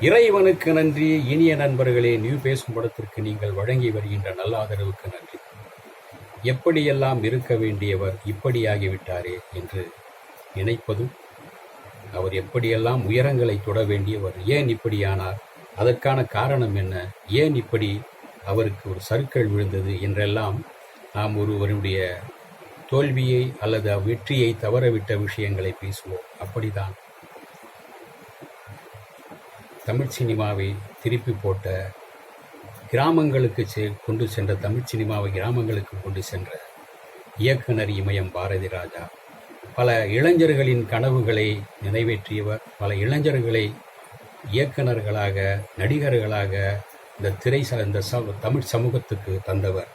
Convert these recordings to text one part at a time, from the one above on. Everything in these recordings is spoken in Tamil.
இறைவனுக்கு நன்றி. இனிய நண்பர்களே நியூ பேசும் படத்திற்கு நீங்கள் வழங்கி வருகின்ற நல்ல ஆதரவுக்கு நன்றி. எப்படியெல்லாம் இருக்க வேண்டியவர் இப்படியாகிவிட்டாரே என்று நினைப்பதும் அவர் எப்படியெல்லாம் உயரங்களை தொட வேண்டியவர் ஏன் இப்படியானார் அதற்கான காரணம் என்ன ஏன் இப்படி அவருக்கு ஒரு சருக்கள் விழுந்தது என்றெல்லாம் நாம் ஒருவருடைய தோல்வியை அல்லது வெற்றியை தவறவிட்ட விஷயங்களை பேசுவோம். அப்படிதான் தமிழ் சினிமாவை திருப்பி போட்ட கிராமங்களுக்கு செ கொண்டு சென்ற தமிழ் சினிமாவை கிராமங்களுக்கு கொண்டு சென்ற இயக்குனர் இமயம் பாரதி ராஜா பல இளைஞர்களின் கனவுகளை நிறைவேற்றியவர் பல இளைஞர்களை இயக்குனர்களாக நடிகர்களாக இந்த திரை இந்த ச தமிழ் சமூகத்துக்கு தந்தவர்.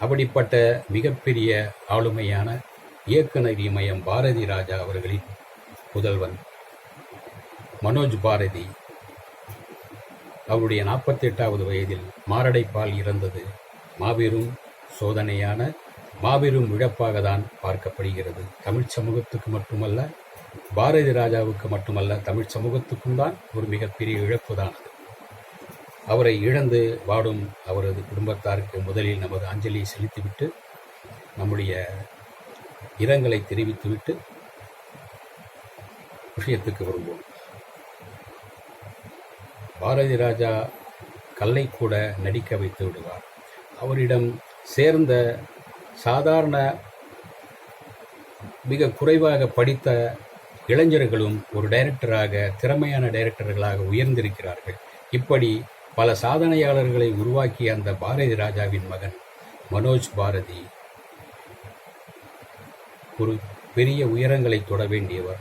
அப்படிப்பட்ட மிகப்பெரிய ஆளுமையான இயக்குனர் இமயம் பாரதி ராஜா அவர்களின் புதல்வன் மனோஜ் பாரதி அவருடைய நாற்பத்தி எட்டாவது வயதில் மாரடைப்பால் இறந்தது. மாபெரும் சோதனையான மாபெரும் இழப்பாக தான் பார்க்கப்படுகிறது. தமிழ் சமூகத்துக்கு மட்டுமல்ல பாரதி ராஜாவுக்கு மட்டுமல்ல தமிழ் சமூகத்துக்கும் தான் ஒரு மிகப்பெரிய இழப்பு தான் அவரை இழந்து வாடும் அவரது குடும்பத்தாருக்கு முதலில் நமது அஞ்சலியை செலுத்திவிட்டு நம்முடைய இரங்கலை தெரிவித்துவிட்டு விஷயத்துக்கு வருவோம். பாரதி ராஜா கல்லை கூட நடிக்க வைத்து விடுவார். அவரிடம் சேர்ந்த சாதாரண மிக குறைவாக படித்த இளைஞர்களும் ஒரு டைரக்டராக திறமையான டைரக்டர்களாக உயர்ந்திருக்கிறார்கள். இப்படி பல சாதனையாளர்களை உருவாக்கிய அந்த பாரதி ராஜாவின் மகன் மனோஜ் பாரதி ஒரு பெரிய உயரங்களை தொட வேண்டியவர்.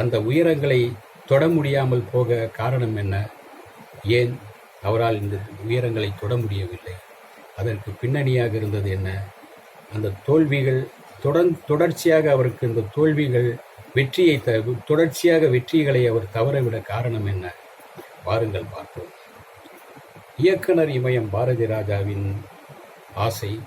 அந்த உயரங்களை தொட முடியாமல் போக காரணம் என்ன? ஏன் அவரால் இந்த உயரங்களை தொட முடியவில்லை? அதற்கு பின்னணியாக இருந்தது என்ன? அந்த தோல்விகள் தொடர் தொடர்ச்சியாக அவருக்கு இந்த தோல்விகள் வெற்றியை த தொடர்ச்சியாக வெற்றிகளை அவர் தவறவிட காரணம் என்ன? பாருங்கள் பார்ப்போம். இயக்குனர் இமயம் பாரதி ராஜாவின் ஆசை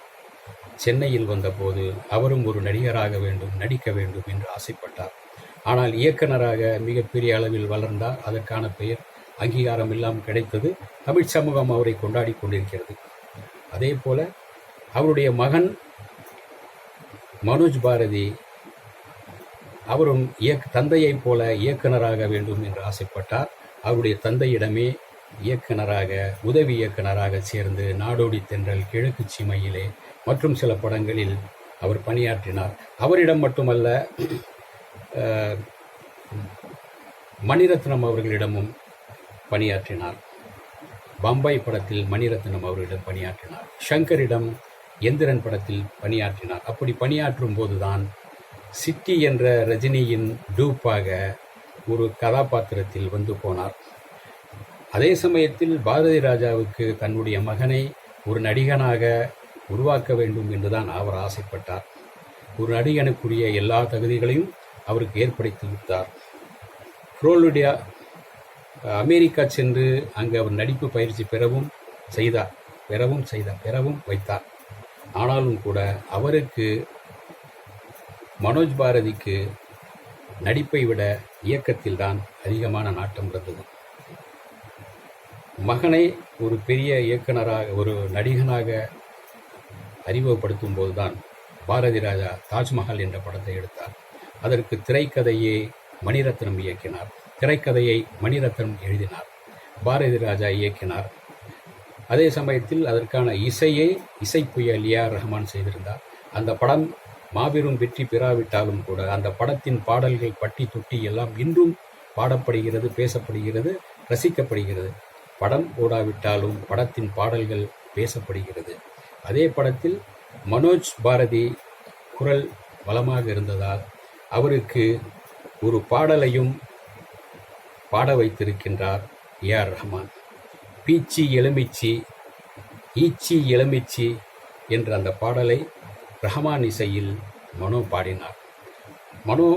சென்னையில் வந்தபோது அவரும் ஒரு நடிகராக வேண்டும் நடிக்க வேண்டும் என்று ஆசைப்பட்டார். ஆனால் இயக்குனராக மிகப்பெரிய அளவில் வளர்ந்தார். அதற்கான பெயர் அங்கீகாரம் எல்லாம் கிடைத்தது தமிழ் சமூகம் அவரை கொண்டாடி கொண்டிருக்கிறது. அதே போல அவருடைய மகன் மனோஜ் பாரதி அவரும் இயக் தந்தையைப் போல இயக்குனராக வேண்டும் என்று ஆசைப்பட்டார். அவருடைய தந்தையிடமே இயக்குனராக உதவி இயக்குனராக சேர்ந்து நாடோடி தென்றல் கிழக்கு சீமையிலே மற்றும் சில படங்களில் அவர் பணியாற்றினார். அவரிடம் மட்டுமல்ல மணிரத்னம் அவர்களிடமும் பணியாற்றினார். பம்பாய் படத்தில் மணிரத்னம் அவர்களிடம் பணியாற்றினார். ஷங்கரிடம் எந்திரன் படத்தில் பணியாற்றினார். அப்படி பணியாற்றும் போதுதான் சிட்டி என்ற ரஜினியின் டூப்பாக ஒரு கதாபாத்திரத்தில் வந்து போனார். அதே சமயத்தில் பாரதி ராஜாவுக்கு தன்னுடைய மகனை ஒரு நடிகனாக உருவாக்க வேண்டும் என்றுதான் அவர் ஆசைப்பட்டார். ஒரு நடிகனுக்குரிய எல்லா தகுதிகளையும் அவருக்கு ஏற்படுத்தி விட்டார். புரோலுடியா அமெரிக்கா சென்று அங்கு அவர் நடிப்பு பயிற்சி பெறவும் செய்தார். பெறவும் செய்தார். பெறவும் வைத்தார். ஆனாலும் கூட அவருக்கு மனோஜ் பாரதிக்கு நடிப்பை விட இயக்கத்தில்தான் அதிகமான நாட்டம் இருந்தது. மகனை ஒரு பெரிய இயக்குனராக ஒரு நடிகனாக அறிமுகப்படுத்தும் போதுதான் பாரதி ராஜா தாஜ்மஹால் என்ற படத்தை எடுத்தார். அதற்கு திரைக்கதையை மணிரத்னம் இயக்கினார். திரைக்கதையை மணிரத்னம் எழுதினார். பாரதி ராஜா இயக்கினார். அதே சமயத்தில் அதற்கான இசையை இசைப்புயல் ஏஆர் ரஹ்மான் செய்திருந்தார். அந்த படம் மாபெரும் வெற்றி பெறாவிட்டாலும் கூட அந்த படத்தின் பாடல்கள் பட்டி தொட்டி எல்லாம் இன்றும் பாடப்படுகிறது பேசப்படுகிறது ரசிக்கப்படுகிறது. படம் ஓடாவிட்டாலும் படத்தின் பாடல்கள் பேசப்படுகிறது. அதே படத்தில் மனோஜ் பாரதி குரல் பலமாக இருந்ததால் அவருக்கு ஒரு பாடலையும் பாட வைத்திருக்கின்றார் ஏஆர் ரஹ்மான். பீச்சி எலுமிச்சி ஈச்சி எலுமிச்சி என்ற அந்த பாடலை ரஹ்மான் இசையில் மனோ பாடினார். மனோ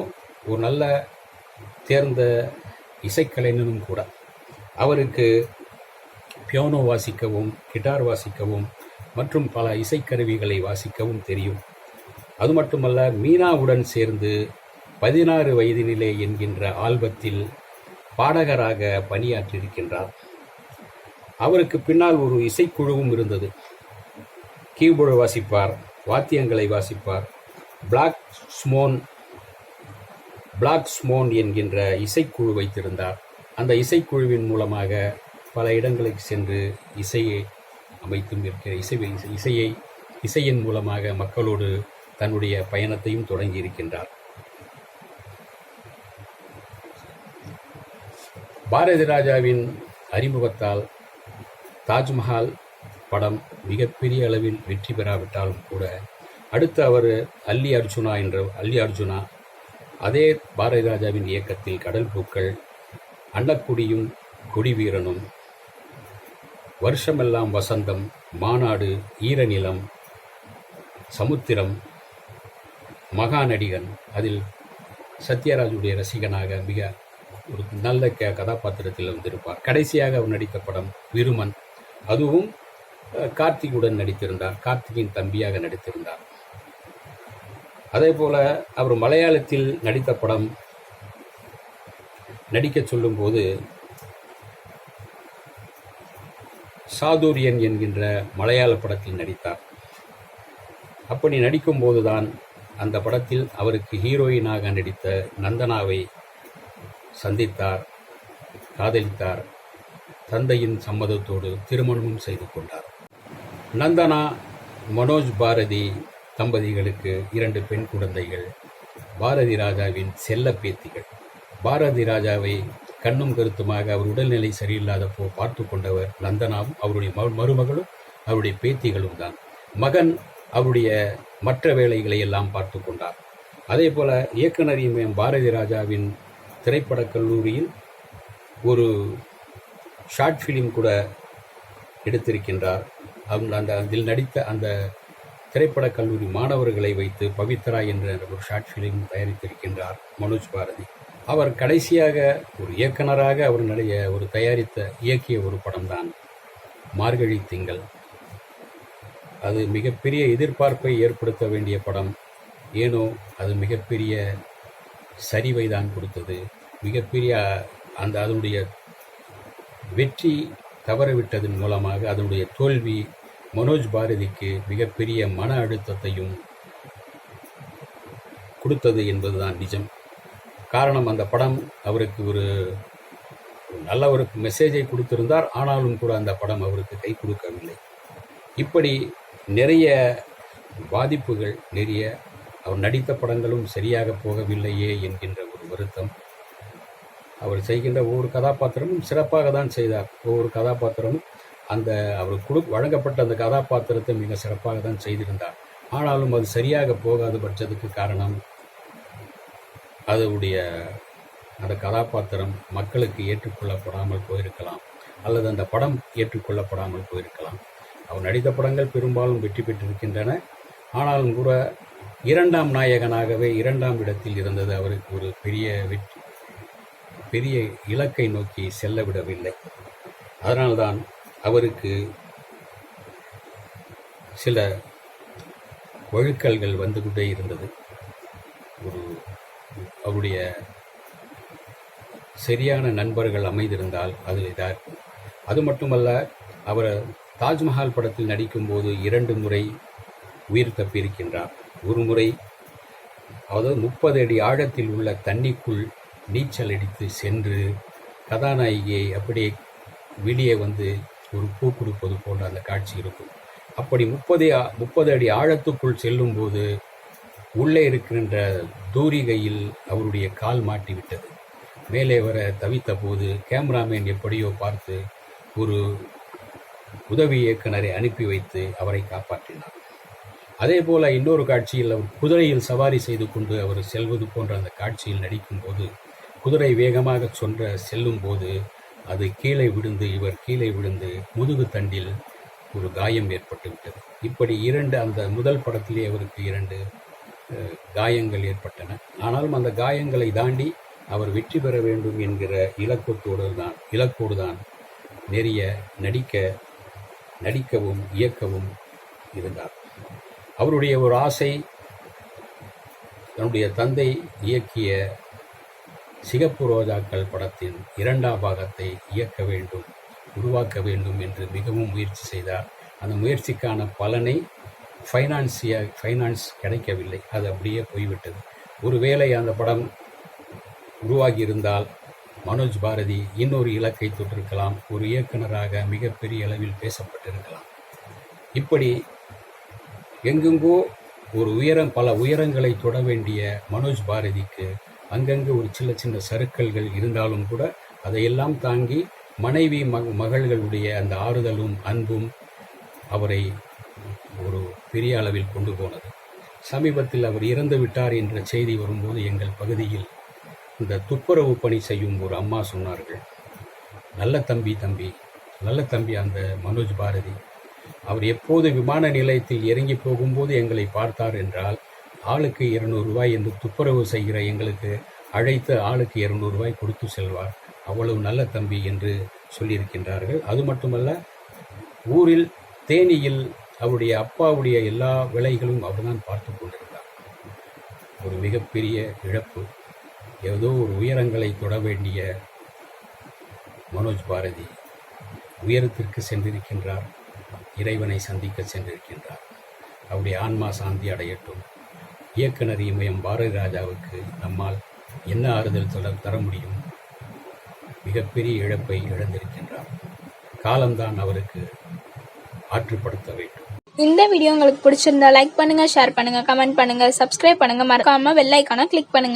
ஒரு நல்ல தேர்ந்த இசைக்கலைஞனும் கூட. அவருக்கு பியானோ வாசிக்கவும் கிட்டார் வாசிக்கவும் மற்றும் பல இசைக்கருவிகளை வாசிக்கவும் தெரியும். அது மட்டுமல்ல மீனாவுடன் சேர்ந்து பதினாறு வயதினிலே என்கின்ற ஆல்பத்தில் பாடகராக பணியாற்றியிருக்கின்றார். அவருக்கு பின்னால் ஒரு இசைக்குழுவும் இருந்தது. கீபோர்டு வாசிப்பார் வாத்தியங்களை வாசிப்பார். பிளாக் ஸ்மோன் பிளாக் ஸ்மோன் என்கின்ற இசைக்குழு வைத்திருந்தார். அந்த இசைக்குழுவின் மூலமாக பல இடங்களுக்கு சென்று இசையை அமைத்தும் இருக்கிற இசை இசையை இசையின் மூலமாக மக்களோடு தன்னுடைய பயணத்தையும் தொடங்கி இருக்கின்றார் பாரதி ராஜாவின் அறிமுகத்தால் தாஜ்மஹால் படம் மிகப்பெரிய அளவில் வெற்றி பெறாவிட்டாலும் கூட அடுத்து அவர் அல்லி அர்ஜுனா என்ற அல்லி அர்ஜுனா அதே பாரதி ராஜாவின் இயக்கத்தில் கடல் பூக்கள் அன்னக்குடியும் கொடிவீரனும் வருஷமெல்லாம் வசந்தம் மாநாடு ஈரநிலம் சமுத்திரம் மகாநடிகன் அதில் சத்யராஜுடைய ரசிகனாக மிக ஒரு நல்ல க கதாபாத்திரத்தில் வந்திருப்பார். கடைசியாக அவர் நடித்த படம் விருமன். அதுவும் கார்த்திகுடன் நடித்திருந்தார். கார்த்திகின் தம்பியாக நடித்திருந்தார். அதே போல அவர் மலையாளத்தில் நடித்த படம் நடிக்க சொல்லும்போது சாதுரியன் என்கின்ற மலையாள படத்தில் நடித்தார். அப்படி நடிக்கும்போதுதான் அந்த படத்தில் அவருக்கு ஹீரோயினாக நடித்த நந்தனாவை சந்தித்தார் காதலித்தார். தந்தையின் சம்மதத்தோடு திருமணமும் செய்து கொண்டார். நந்தனா மனோஜ் பாரதி தம்பதிகளுக்கு இரண்டு பெண் குழந்தைகள் பாரதி ராஜாவின் செல்ல பேத்திகள். பாரதி ராஜாவை கண்ணும் கருத்துமாக அவர் உடல்நிலை சரியில்லாதப்போ பார்த்து கொண்டவர் நந்தனாவும் அவருடைய மருமகளும் அவருடைய பேத்திகளும் தான். மகன் அவருடைய மற்ற வேலைகளை எல்லாம் பார்த்து கொண்டார். அதே போல இயக்குனர் பாரதி ராஜாவின் திரைப்படக் கல்லூரியில் ஒரு ஷார்ட் ஃபிலிம் கூட எடுத்திருக்கின்றார். அவங்க அந்த அதில் நடித்த அந்த திரைப்படக் கல்லூரி மாணவர்களை வைத்து பவித்ரா என்ற ஒரு ஷார்ட் ஃபிலிம் தயாரித்திருக்கின்றார் மனோஜ் பாரதி. அவர் கடைசியாக ஒரு இயக்குனராக அவர் நடைய ஒரு தயாரித்த இயக்கிய ஒரு படம்தான் மார்கழி திங்கள். அது மிகப்பெரிய எதிர்பார்ப்பை ஏற்படுத்த வேண்டிய படம். ஏனோ அது மிகப்பெரிய சரிவை தான் கொடுத்தது மிகப்பெரிய அந்த அதனுடைய வெற்றி தவறவிட்டதன் மூலமாக அதனுடைய தோல்வி மனோஜ் பாரதிக்கு மிகப்பெரிய மன அழுத்தத்தையும் கொடுத்தது என்பதுதான் நிஜம். காரணம் அந்த படம் அவருக்கு ஒரு நல்ல ஒரு மெசேஜை கொடுத்திருந்தார். ஆனாலும் கூட அந்த படம் அவருக்கு கை கொடுக்கவில்லை. இப்படி நிறைய பாதிப்புகள் நிறைய அவர் நடித்த படங்களும் சரியாக போகவில்லையே என்கின்ற ஒரு வருத்தம். அவர் செய்கின்ற ஒவ்வொரு கதாபாத்திரமும் சிறப்பாக தான் செய்தார். ஒவ்வொரு கதாபாத்திரமும் அந்த அவர் கொடு வழங்கப்பட்ட அந்த கதாபாத்திரத்தை மிக சிறப்பாக தான் செய்திருந்தார். ஆனாலும் அது சரியாக போகாத பட்சத்துக்கு காரணம் அதனுடைய அந்த கதாபாத்திரம் மக்களுக்கு ஏற்றுக்கொள்ளப்படாமல் போயிருக்கலாம் அல்லது அந்த படம் ஏற்றுக்கொள்ளப்படாமல் போயிருக்கலாம். அவர் நடித்த படங்கள் பெரும்பாலும் வெற்றி பெற்றிருக்கின்றன. ஆனாலும் கூட இரண்டாம் நாயகனாகவே இரண்டாம் இடத்தில் இருந்தது அவருக்கு ஒரு பெரிய வெற்றி. பெரிய இலக்கை நோக்கி செல்ல விடவில்லை அதனால்தான் அவருக்கு சில வழுக்கல்கள் வந்து கொண்டே இருந்தது. ஒரு அவருடைய சரியான நண்பர்கள் அமைந்திருந்தால் அதில் இதாக அது மட்டுமல்ல அவர் தாஜ்மஹால் படத்தில் நடிக்கும்போது இரண்டு முறை உயிர் தப்பியிருக்கின்றார். ஒரு முறை அதாவது முப்பது அடி ஆழத்தில் உள்ள தண்ணிக்குள் நீச்சல் அடித்து சென்று கதாநாயகியை அப்படியே வெளியே வந்து ஒரு பூ கொடுப்பது போன்ற அந்த காட்சி இருக்கும். அப்படி முப்பது முப்பது அடி ஆழத்துக்குள் செல்லும்போது உள்ளே இருக்கின்ற தூரிகையில் அவருடைய கால் மாட்டிவிட்டது. மேலே வர தவித்த போது கேமராமேன் எப்படியோ பார்த்து ஒரு உதவி இயக்குனரை அனுப்பி வைத்து அவரை காப்பாற்றினார். அதே போல இன்னொரு காட்சியில் அவர் குதிரையில் சவாரி செய்து கொண்டு அவர் செல்வது போன்ற அந்த காட்சியில் நடிக்கும்போது குதிரை வேகமாக சொன்ற செல்லும் போது அது கீழே விழுந்து இவர் கீழே விழுந்து முதுகு தண்டில் ஒரு காயம் ஏற்பட்டு விட்டது இப்படி இரண்டு அந்த முதல் படத்திலே அவருக்கு இரண்டு காயங்கள் ஏற்பட்டன. ஆனாலும் அந்த காயங்களை தாண்டி அவர் வெற்றி பெற வேண்டும் என்கிற இலக்கத்தோடு தான் இலக்கோடு தான் நிறைய நடிக்க நடிக்கவும் இயக்கவும் இருந்தார். அவருடைய ஒரு ஆசை தன்னுடைய தந்தை இயக்கிய சிகப்பு ரோஜாக்கள் படத்தின் இரண்டாம் பாகத்தை இயக்க வேண்டும் உருவாக்க வேண்டும் என்று மிகவும் முயற்சி செய்தார். அந்த முயற்சிக்கான பலனை ஃபைனான்சிய ஃபைனான்ஸ் கிடைக்கவில்லை. அது அப்படியே போய்விட்டது. ஒருவேளை அந்த படம் உருவாகியிருந்தால் மனோஜ் பாரதி இன்னொரு இலக்கை தொட்டிருக்கலாம். ஒரு இயக்குனராக மிகப்பெரிய அளவில் பேசப்பட்டிருக்கலாம். இப்படி எங்கெங்கோ ஒரு உயரம் பல உயரங்களை தொட வேண்டிய மனோஜ் பாரதிக்கு அங்கங்கே ஒரு சின்ன சின்ன சறுக்கல்கள் இருந்தாலும் கூட அதையெல்லாம் தாங்கி மனைவி மக மகள்களுடைய அந்த ஆறுதலும் அன்பும் அவரை ஒரு பெரிய அளவில் கொண்டு போனது. சமீபத்தில் அவர் இறந்து விட்டார் என்ற செய்தி வரும்போது எங்கள் பகுதியில் இந்த துப்புரவு பணி செய்யும் ஒரு அம்மா சொன்னார்கள். நல்ல தம்பி தம்பி நல்ல தம்பி அந்த மனோஜ் பாரதி. அவர் எப்போது விமான நிலையத்தில் இறங்கி போகும்போது எங்களை பார்த்தார் என்றால் ஆளுக்கு இருநூறு ரூபாய் என்று துப்புரவு செய்கிற எங்களுக்கு அழைத்து ஆளுக்கு இருநூறு ரூபாய் கொடுத்து செல்வார். அவ்வளவு நல்ல தம்பி என்று சொல்லியிருக்கின்றார்கள். அது மட்டுமல்ல ஊரில் தேனியில் அவருடைய அப்பாவுடைய எல்லா விலைகளும் அவர்தான் பார்த்து கொண்டிருந்தார். ஒரு மிகப்பெரிய இழப்பு. ஏதோ ஒரு உயரங்களை தொட வேண்டிய மனோஜ் பாரதி உயரத்திற்கு சென்றிருக்கின்றார். இறைவனை சந்திக்க சென்றிருக்கின்றார். அவருடைய ஆன்மா சாந்தி அடையட்டும். இயக்குனர் இமயம் பாரதி ராஜாவுக்கு நம்மால் என்ன ஆறுதல் தொடர் தர முடியும்? மிகப்பெரிய இழப்பை இழந்திருக்கின்றார். காலம்தான் அவருக்கு ஆற்றுப்படுத்த வேண்டும். இந்த வீடியோ உங்களுக்கு பிடிச்சிருந்தா லைக் பண்ணுங்க ஷேர் பண்ணுங்க கமெண்ட் பண்ணுங்க சப்ஸ்கிரைப் பண்ணுங்க. மறக்காம வெள்ளைக்கான கிளிக் பண்ணுங்க.